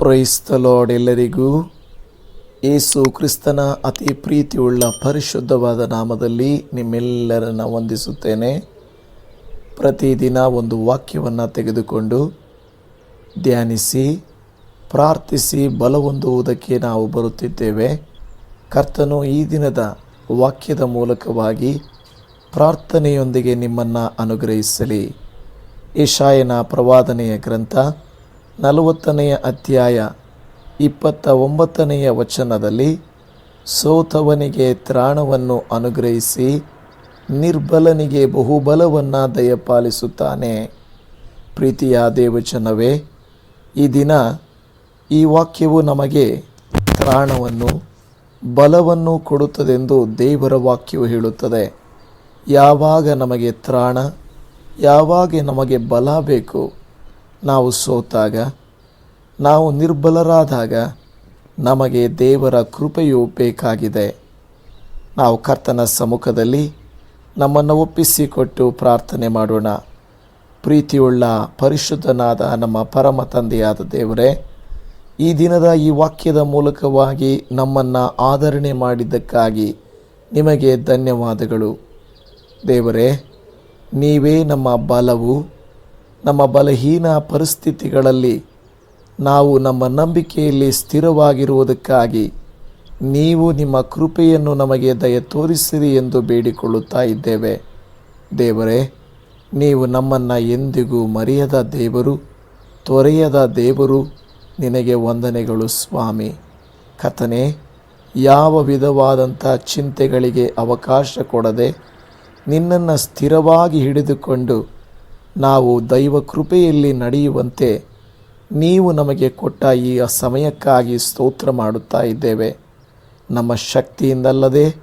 ಪ್ರೈಸ್ತಲೋಡ್ ಎಲ್ಲರಿಗೂ. ಏಸು ಕ್ರಿಸ್ತನ ಅತಿ ಪ್ರೀತಿಯುಳ್ಳ ಪರಿಶುದ್ಧವಾದ ನಾಮದಲ್ಲಿ ನಿಮ್ಮೆಲ್ಲರನ್ನು ವಂದಿಸುತ್ತೇನೆ. ಪ್ರತಿದಿನ ಒಂದು ವಾಕ್ಯವನ್ನು ತೆಗೆದುಕೊಂಡು ಧ್ಯಾನಿಸಿ, ಪ್ರಾರ್ಥಿಸಿ, ಬಲಹೊಂದುವುದಕ್ಕೆ ನಾವು ಬರುತ್ತಿದ್ದೇವೆ. ಕರ್ತನು ಈ ದಿನದ ವಾಕ್ಯದ ಮೂಲಕವಾಗಿ ಪ್ರಾರ್ಥನೆಯೊಂದಿಗೆ ನಿಮ್ಮನ್ನು ಅನುಗ್ರಹಿಸಲಿ. ಈಶಾಯನ ಪ್ರವಾದನೆಯ ಗ್ರಂಥ ನಲವತ್ತನೆಯ ಅಧ್ಯಾಯ ಇಪ್ಪತ್ತ ಒಂಬತ್ತನೆಯ ವಚನದಲ್ಲಿ ಸೋತವನಿಗೆ ತ್ರಾಣವನ್ನು ಅನುಗ್ರಹಿಸಿ ನಿರ್ಬಲನಿಗೆ ಬಹುಬಲವನ್ನು ದಯಪಾಲಿಸುತ್ತಾನೆ. ಪ್ರೀತಿಯ ದೇವಚನವೇ ಈ ದಿನ ಈ ವಾಕ್ಯವು ನಮಗೆ ತ್ರಾಣವನ್ನು, ಬಲವನ್ನು ಕೊಡುತ್ತದೆಂದು ದೇವರ ವಾಕ್ಯವು ಹೇಳುತ್ತದೆ. ಯಾವಾಗ ನಮಗೆ ತ್ರಾಣ, ಯಾವಾಗ ನಮಗೆ ಬಲ ಬೇಕು ನಾವು ಸೋತಾಗ, ನಾವು ನಿರ್ಬಲರಾದಾಗ ನಮಗೆ ದೇವರ ಕೃಪೆಯು ಬೇಕಾಗಿದೆ. ನಾವು ಕರ್ತನ ಸಮ್ಮುಖದಲ್ಲಿ ನಮ್ಮನ್ನು ಒಪ್ಪಿಸಿಕೊಟ್ಟು ಪ್ರಾರ್ಥನೆ ಮಾಡೋಣ. ಪ್ರೀತಿಯುಳ್ಳ ಪರಿಶುದ್ಧನಾದ ನಮ್ಮ ಪರಮ ತಂದೆಯಾದ ದೇವರೇ, ಈ ದಿನದ ಈ ವಾಕ್ಯದ ಮೂಲಕವಾಗಿ ನಮ್ಮನ್ನು ಆಧರಣೆ ಮಾಡಿದ್ದಕ್ಕಾಗಿ ನಿಮಗೆ ಧನ್ಯವಾದಗಳು. ದೇವರೇ, ನೀವೇ ನಮ್ಮ ಬಲವು ನಮ್ಮ ಬಲಹೀನ ಪರಿಸ್ಥಿತಿಗಳಲ್ಲಿ ನಾವು ನಮ್ಮ ನಂಬಿಕೆಯಲ್ಲಿ ಸ್ಥಿರವಾಗಿರುವುದಕ್ಕಾಗಿ ನೀವು ನಿಮ್ಮ ಕೃಪೆಯನ್ನು ನಮಗೆ ದಯ ತೋರಿಸಿರಿ ಎಂದು ಬೇಡಿಕೊಳ್ಳುತ್ತಾ ಇದ್ದೇವೆ. ದೇವರೇ, ನೀವು ನಮ್ಮನ್ನು ಎಂದಿಗೂ ಮರೆಯದ ದೇವರು, ತೊರೆಯದ ದೇವರು, ನಿನಗೆ ವಂದನೆಗಳು ಸ್ವಾಮಿ. ಕಥನೆ ಯಾವ ವಿಧವಾದಂಥ ಚಿಂತೆಗಳಿಗೆ ಅವಕಾಶ ಕೊಡದೆ ನಿನ್ನನ್ನು ಸ್ಥಿರವಾಗಿ ಹಿಡಿದುಕೊಂಡು ನಾವು ದೈವ ಕೃಪೆಯಲ್ಲಿ ನಡೆಯುವಂತೆ ನೀವು ನಮಗೆ ಕೊಟ್ಟ ಈ ಸಮಯಕ್ಕಾಗಿ ಸ್ತೋತ್ರ ಮಾಡುತ್ತಾ ಇದ್ದೇವೆ. ನಮ್ಮ ಶಕ್ತಿಯಿಂದಲ್ಲದೆ,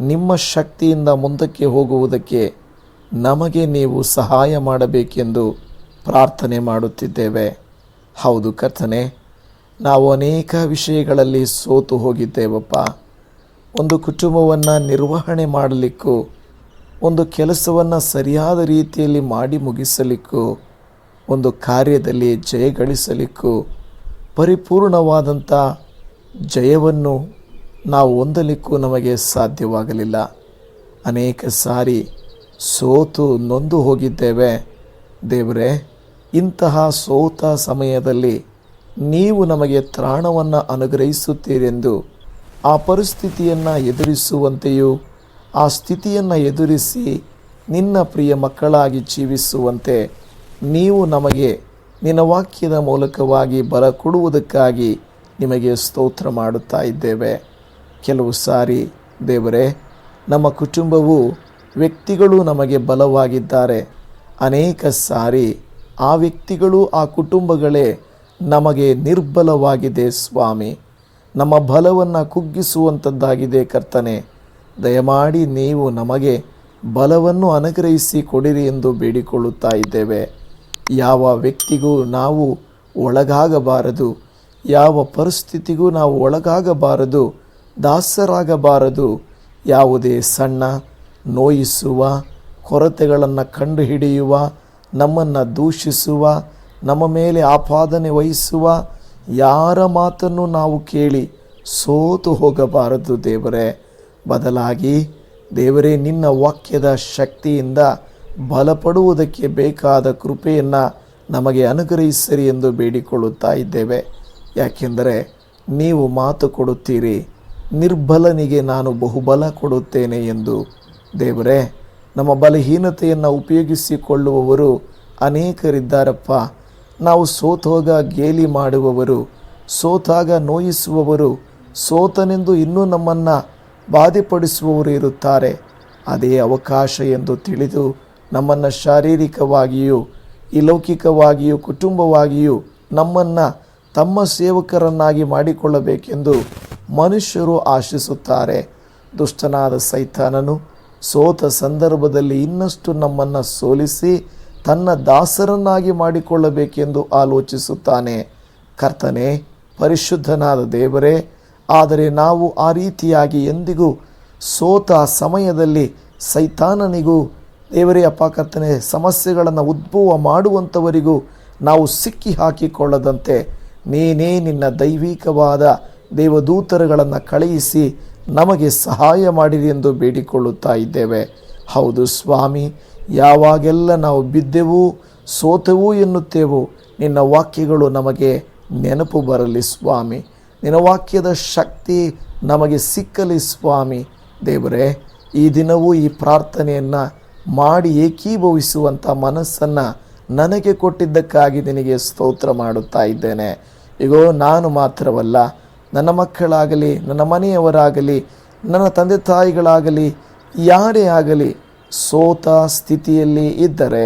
ನಿಮ್ಮ ಶಕ್ತಿಯಿಂದ ಮುಂದಕ್ಕೆ ಹೋಗುವುದಕ್ಕೆ ನಮಗೆ ನೀವು ಸಹಾಯ ಮಾಡಬೇಕೆಂದು ಪ್ರಾರ್ಥನೆ ಮಾಡುತ್ತಿದ್ದೇವೆ. ಹೌದು ಕರ್ತನೆ, ನಾವು ಅನೇಕ ವಿಷಯಗಳಲ್ಲಿ ಸೋತು ಹೋಗಿದ್ದೇವಪ್ಪ. ಒಂದು ಕುಟುಂಬವನ್ನು ನಿರ್ವಹಣೆ ಮಾಡಲಿಕ್ಕೂ ಒಂದು ಕೆಲಸವನ್ನು ಸರಿಯಾದ ರೀತಿಯಲ್ಲಿ ಮಾಡಿ ಮುಗಿಸಲಿಕ್ಕೂ, ಒಂದು ಕಾರ್ಯದಲ್ಲಿ ಜಯಗಳಿಸಲಿಕ್ಕೂ ಪರಿಪೂರ್ಣವಾದಂಥ ಜಯವನ್ನು ನಾವು ಹೊಂದಲಿಕ್ಕೂ ನಮಗೆ ಸಾಧ್ಯವಾಗಲಿಲ್ಲ. ಅನೇಕ ಸಾರಿ ಸೋತು ನೊಂದು ಹೋಗಿದ್ದೇವೆ. ದೇವರೇ, ಇಂತಹ ಸೋತ ಸಮಯದಲ್ಲಿ ನೀವು ನಮಗೆ ತ್ರಾಣವನ್ನು ಅನುಗ್ರಹಿಸುತ್ತೀರೆಂದು ಆ ಪರಿಸ್ಥಿತಿಯನ್ನು ಎದುರಿಸುವಂತೆಯೂ ಆ ಸ್ಥಿತಿಯನ್ನು ಎದುರಿಸಿ ನಿನ್ನ ಪ್ರಿಯ ಮಕ್ಕಳಾಗಿ ಜೀವಿಸುವಂತೆ ನೀವು ನಮಗೆ ನಿನ್ನ ವಾಕ್ಯದ ಮೂಲಕವಾಗಿ ಬಲ ಕೊಡುವುದಕ್ಕಾಗಿ ನಿಮಗೆ ಸ್ತೋತ್ರ ಮಾಡುತ್ತಾ ಇದ್ದೇವೆ. ಕೆಲವು ಸಾರಿ ದೇವರೇ, ನಮ್ಮ ಕುಟುಂಬವು ವ್ಯಕ್ತಿಗಳು ನಮಗೆ ಬಲವಾಗಿದ್ದಾರೆ. ಅನೇಕ ಸಾರಿ ಆ ವ್ಯಕ್ತಿಗಳು ಆ ಕುಟುಂಬಗಳೇ ನಮಗೆ ನಿರ್ಬಲವಾಗಿದೆ ಸ್ವಾಮಿ. ನಮ್ಮ ಬಲವನ್ನು ಕುಗ್ಗಿಸುವಂಥದ್ದಾಗಿದೆ ಕರ್ತನೆ. ದಯಮಾಡಿ ನೀವು ನಮಗೆ ಬಲವನ್ನು ಅನುಗ್ರಹಿಸಿ ಕೊಡಿರಿ ಎಂದು ಬೇಡಿಕೊಳ್ಳುತ್ತಾ ಇದ್ದೇವೆ. ಯಾವ ವ್ಯಕ್ತಿಗೂ ನಾವು ಒಳಗಾಗಬಾರದು. ಯಾವ ಪರಿಸ್ಥಿತಿಗೂ ನಾವು ಒಳಗಾಗಬಾರದು. ದಾಸರಾಗಬಾರದು. ಯಾವುದೇ ಸಣ್ಣ, ನೋಯಿಸುವ, ಕೊರತೆಗಳನ್ನು ಕಂಡುಹಿಡಿಯುವ, ನಮ್ಮನ್ನು ದೂಷಿಸುವ, ನಮ್ಮ ಮೇಲೆ ಆಪಾದನೆ ವಹಿಸುವ ಯಾರ ಮಾತನ್ನು ನಾವು ಕೇಳಿ ಸೋತು ಹೋಗಬಾರದು ದೇವರೇ. ಬದಲಾಗಿ ದೇವರೇ, ನಿನ್ನ ವಾಕ್ಯದ ಶಕ್ತಿಯಿಂದ ಬಲಪಡುವುದಕ್ಕೆ ಬೇಕಾದ ಕೃಪೆಯನ್ನು ನಮಗೆ ಅನುಗ್ರಹಿಸಿರಿ ಎಂದು ಬೇಡಿಕೊಳ್ಳುತ್ತಾ ಇದ್ದೇವೆ. ಯಾಕೆಂದರೆ ನೀವು ಮಾತು ಕೊಡುತ್ತೀರಿ, ನಿರ್ಬಲನಿಗೆ ನಾನು ಬಹುಬಲ ಕೊಡುತ್ತೇನೆ ಎಂದು. ದೇವರೇ, ನಮ್ಮ ಬಲಹೀನತೆಯನ್ನು ಉಪಯೋಗಿಸಿಕೊಳ್ಳುವವರು ಅನೇಕರಿದ್ದಾರಪ್ಪ. ನಾವು ಸೋತೋಗ ಗೇಲಿ ಮಾಡುವವರು, ಸೋತಾಗ ನೋಯಿಸುವವರು, ಸೋತನೆಂದು ಇನ್ನೂ ನಮ್ಮನ್ನು ಬಾಧೆಪಡಿಸುವವರು ಇರುತ್ತಾರೆ. ಅದೇ ಅವಕಾಶ ಎಂದು ತಿಳಿದು ನಮ್ಮನ್ನು ಶಾರೀರಿಕವಾಗಿಯೂ ಈ ಲೌಕಿಕವಾಗಿಯೂ ಕುಟುಂಬವಾಗಿಯೂ ನಮ್ಮನ್ನು ತಮ್ಮ ಸೇವಕರನ್ನಾಗಿ ಮಾಡಿಕೊಳ್ಳಬೇಕೆಂದು ಮನುಷ್ಯರು ಆಶಿಸುತ್ತಾರೆ. ದುಷ್ಟನಾದ ಸೈತಾನನು ಸೋತ ಸಂದರ್ಭದಲ್ಲಿ ಇನ್ನಷ್ಟು ನಮ್ಮನ್ನು ಸೋಲಿಸಿ ತನ್ನ ದಾಸರನ್ನಾಗಿ ಮಾಡಿಕೊಳ್ಳಬೇಕೆಂದು ಆಲೋಚಿಸುತ್ತಾನೆ. ಕರ್ತನೆ, ಪರಿಶುದ್ಧನಾದ ದೇವರೇ ಆದರೆ ನಾವು ಆ ರೀತಿಯಾಗಿ ಎಂದಿಗೂ ಸೋತ ಸಮಯದಲ್ಲಿ ಸೈತಾನನಿಗೂ, ದೇವರೇ ಅಪಾಕರ್ತನೆ ಸಮಸ್ಯೆಗಳನ್ನು ಉದ್ಭವ ಮಾಡುವಂಥವರಿಗೂ ನಾವು ಸಿಕ್ಕಿ ಹಾಕಿಕೊಳ್ಳದಂತೆ ನೀನೇ ನಿನ್ನ ದೈವಿಕವಾದ ದೇವದೂತರುಗಳನ್ನು ಕಳುಹಿಸಿ ನಮಗೆ ಸಹಾಯ ಮಾಡಿರಿ ಎಂದು ಬೇಡಿಕೊಳ್ಳುತ್ತಾ ಇದ್ದೇವೆ. ಹೌದು ಸ್ವಾಮಿ, ಯಾವಾಗೆಲ್ಲ ನಾವು ಬಿದ್ದೆವು, ಸೋತೆವು ಎನ್ನುತ್ತೇವೋ ನಿನ್ನ ವಾಕ್ಯಗಳು ನಮಗೆ ನೆನಪು ಬರಲಿ ಸ್ವಾಮಿ. ನಿನ್ನ ವಾಕ್ಯದ ಶಕ್ತಿ ನಮಗೆ ಸಿಕ್ಕಲಿ ಸ್ವಾಮಿ. ದೇವರೇ, ಈ ದಿನವೂ ಈ ಪ್ರಾರ್ಥನೆಯನ್ನು ಮಾಡಿ ಏಕೀಭವಿಸುವಂಥ ಮನಸ್ಸನ್ನು ನನಗೆ ಕೊಟ್ಟಿದ್ದಕ್ಕಾಗಿ ನಿನಗೆ ಸ್ತೋತ್ರ ಮಾಡುತ್ತಾ ಇದ್ದೇನೆ. ಇಗೋ, ನಾನು ಮಾತ್ರವಲ್ಲ, ನನ್ನ ಮಕ್ಕಳಾಗಲಿ, ನನ್ನ ಮನೆಯವರಾಗಲಿ, ನನ್ನ ತಂದೆ ತಾಯಿಗಳಾಗಲಿ, ಯಾರೇ ಆಗಲಿ, ಸೋತ ಸ್ಥಿತಿಯಲ್ಲಿ ಇದ್ದರೆ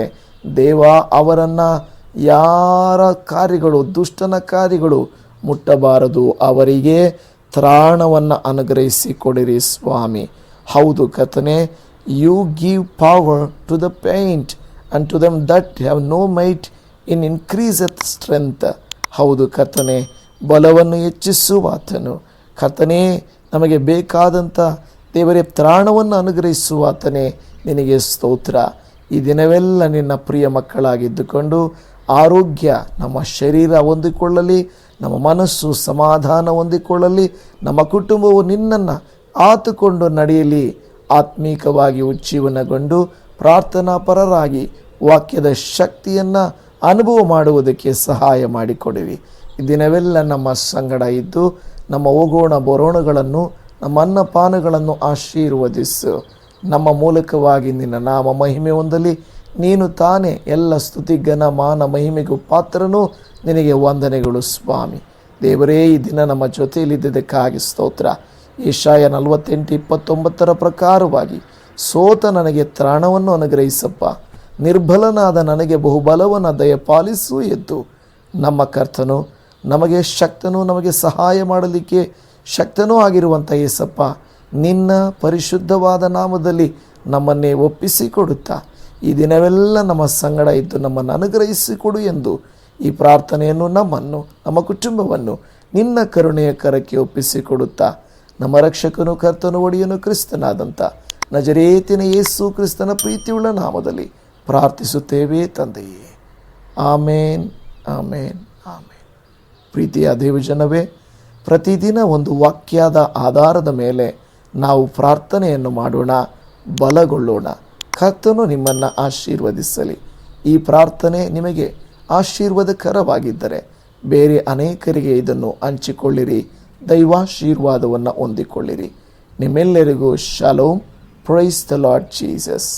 ದೇವ ಅವರನ್ನು ಯಾರ ಕಾರ್ಯಗಳು, ದುಷ್ಟನ ಕಾರ್ಯಗಳು ಮುಟ್ಟಬಾರದು. ಅವರಿಗೆ ತ್ರಾಣವನ್ನು ಅನುಗ್ರಹಿಸಿ ಕೊಡಿರಿ ಸ್ವಾಮಿ. ಹೌದು ಕಥನೆ you give power to the faint and to them that have no might in increaseth strength ಹೌದು ಕಥನೆ ಬಲವನ್ನು ಹೆಚ್ಚಿಸುವಾತನು. ಕಥನೆ ನಮಗೆ ಬೇಕಾದಂಥ ದೇವರೇ ತ್ರಾಣವನ್ನು ಅನುಗ್ರಹಿಸುವಾತನೇ. ನಿನಗೆ ಸ್ತೋತ್ರ. ಈ ದಿನವೆಲ್ಲ ನಿನ್ನ ಪ್ರಿಯ ಮಕ್ಕಳಾಗಿದ್ದುಕೊಂಡು ಆರೋಗ್ಯ, ನಮ್ಮ ಶರೀರ ಹೊಂದಿಕೊಳ್ಳಲಿ, ನಮ್ಮ ಮನಸ್ಸು ಸಮಾಧಾನ ಹೊಂದಿಕೊಳ್ಳಲಿ, ನಮ್ಮ ಕುಟುಂಬವು ನಿನ್ನನ್ನು ಆತುಕೊಂಡು ನಡೆಯಲಿ. ಆತ್ಮೀಕವಾಗಿ ಉಜ್ಜೀವನಗೊಂಡು ಪ್ರಾರ್ಥನಾ ಪರರಾಗಿ ವಾಕ್ಯದ ಶಕ್ತಿಯನ್ನು ಅನುಭವ ಮಾಡುವುದಕ್ಕೆ ಸಹಾಯ ಮಾಡಿಕೊಡಿವಿ ದಿನವೆಲ್ಲ ನಮ್ಮ ಸಂಗಡ ಇದ್ದು, ನಮ್ಮ ಹೋಗೋಣ ಬರೋಣಗಳನ್ನು, ನಮ್ಮ ಅನ್ನಪಾನಗಳನ್ನು ಆಶೀರ್ವದಿಸು. ನಮ್ಮ ಮೂಲಕವಾಗಿ ನಿನ್ನ ನಾಮ ಮಹಿಮೆ ಹೊಂದಲಿ. ನೀನು ತಾನೇ ಎಲ್ಲ ಸ್ತುತಿ, ಘನ, ಮಾನ, ಮಹಿಮೆಗೂ ಪಾತ್ರನೂ. ನಿನಗೆ ವಂದನೆಗಳು ಸ್ವಾಮಿ. ದೇವರೇ, ಈ ದಿನ ನಮ್ಮ ಜೊತೆಯಲ್ಲಿದ್ದಕ್ಕಾಗಿ ಸ್ತೋತ್ರ. ಏಷಾಯ ನಲವತ್ತೆಂಟು, ಇಪ್ಪತ್ತೊಂಬತ್ತರ ಪ್ರಕಾರವಾಗಿ, ಸೋತ ನನಗೆ ತ್ರಾಣವನ್ನು ಅನುಗ್ರಹಿಸಪ್ಪ. ನಿರ್ಬಲನಾದ ನನಗೆ ಬಹುಬಲವನ್ನು ದಯಪಾಲಿಸು ಎದ್ದು. ನಮ್ಮ ಕರ್ತನು ನಮಗೆ ಶಕ್ತನು, ನಮಗೆ ಸಹಾಯ ಮಾಡಲಿಕ್ಕೆ ಶಕ್ತನೂ ಆಗಿರುವಂಥ ಏಸಪ್ಪ, ನಿನ್ನ ಪರಿಶುದ್ಧವಾದ ನಾಮದಲ್ಲಿ ನಮ್ಮನ್ನೇ ಒಪ್ಪಿಸಿಕೊಡುತ್ತಾ ಈ ದಿನವೆಲ್ಲ ನಮ್ಮ ಸಂಗಡ ಇದ್ದು ನಮ್ಮನ್ನು ಅನುಗ್ರಹಿಸಿಕೊಡು ಎಂದು ಈ ಪ್ರಾರ್ಥನೆಯನ್ನು ನಮ್ಮನ್ನು, ನಮ್ಮ ಕುಟುಂಬವನ್ನು ನಿನ್ನ ಕರುಣೆಯ ಕರಕ್ಕೆ ಒಪ್ಪಿಸಿಕೊಡುತ್ತಾ, ನಮ್ಮ ರಕ್ಷಕನು ಕರ್ತನು ಒಡೆಯನು ಕ್ರಿಸ್ತನಾದಂಥ ನಜರೇತಿನ ಯೇಸು ಕ್ರಿಸ್ತನ ಪ್ರೀತಿಯುಳ್ಳ ನಾಮದಲ್ಲಿ ಪ್ರಾರ್ಥಿಸುತ್ತೇವೆ ತಂದೆಯೇ. ಆಮೇನ್ ಆಮೇನ್ ಆಮೇನ್. ಪ್ರೀತಿಯ ದೇವಜನವೇ, ಪ್ರತಿದಿನ ಒಂದು ವಾಕ್ಯದ ಆಧಾರದ ಮೇಲೆ ನಾವು ಪ್ರಾರ್ಥನೆಯನ್ನು ಮಾಡೋಣ, ಬಲಗೊಳ್ಳೋಣ. ಕರ್ತನು ನಿಮ್ಮನ್ನು ಆಶೀರ್ವದಿಸಲಿ. ಈ ಪ್ರಾರ್ಥನೆ ನಿಮಗೆ ಆಶೀರ್ವಾದಕರವಾಗಿದ್ದರೆ ಬೇರೆ ಅನೇಕರಿಗೆ ಇದನ್ನು ಹಂಚಿಕೊಳ್ಳಿರಿ. ದೈವಾಶೀರ್ವಾದವನ್ನು ಹೊಂದಿಕೊಳ್ಳಿರಿ. ನಿಮ್ಮೆಲ್ಲರಿಗೂ shalom. Praise the Lord Jesus